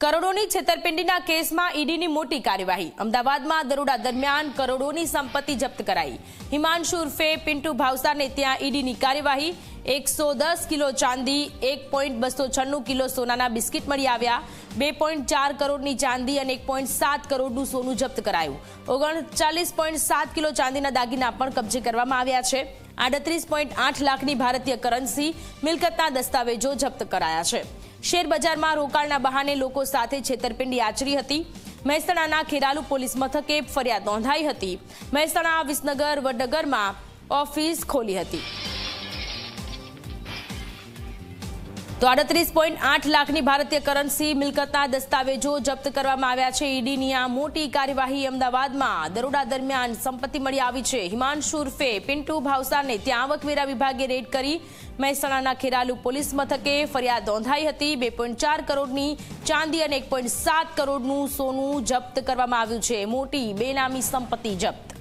કરોડોની છેતરપિંડીના કેસમાં ઈડીની મોટી કાર્યવાહી. અમદાવાદમાં દરોડા દરમિયાન કરોડોની સંપત્તિ જપ્ત કરાઈ. હિમાંશુ ઉર્ફે પિન્ટુ ભાવસારને ત્યાં ઈડીની કાર્યવાહી. એકસો દસ કિલો ચાંદી, એક પોઈન્ટ બસો છન્નું કિલો સોનાના બિસ્કિટ મળી આવ્યા. બે પોઈન્ટ ચાર કરોડની ચાંદી અને એક પોઈન્ટ સાત કરોડનું સોનું જપ્ત કરાયું. ઓગણચાલીસ પોઈન્ટ સાત કિલો ચાંદીના દાગીના પણ કબજે કરવામાં આવ્યા છે. આડત્રીસ પોઈન્ટ આઠ લાખની ભારતીય કરન્સી મિલકતના દસ્તાવેજો જપ્ત કરાયા છે. શેર બજારમાં રોકાણના બહાને લોકો સાથે છેતરપિંડી આચરી હતી. મહેસાણાના ખેરાલુ પોલીસ મથકે ફરિયાદ નોંધાઈ હતી. મહેસાણા વિસનગર વડનગરમાં ઓફિસ ખોલી હતી. તો આડત્રીસ પોઈન્ટ આઠ લાખની ભારતીય કરન્સી મિલકતના દસ્તાવેજો જપ્ત કરવામાં આવ્યા છે. ઈડીની આ મોટી કાર્યવાહી અમદાવાદમાં દરોડા દરમિયાન સંપત્તિ મળી આવી છે. હિમાંશુ ઉર્ફે પિન્ટુ ભાવસારને ત્યાં આવકવેરા વિભાગે રેડ કરી. મહેસાણાના ખેરાલુ પોલીસ મથકે ફરિયાદ નોંધાઈ હતી. બે કરોડની ચાંદી અને એક કરોડનું સોનું જપ્ત કરવામાં આવ્યું છે. મોટી બેનામી સંપત્તિ જપ્ત.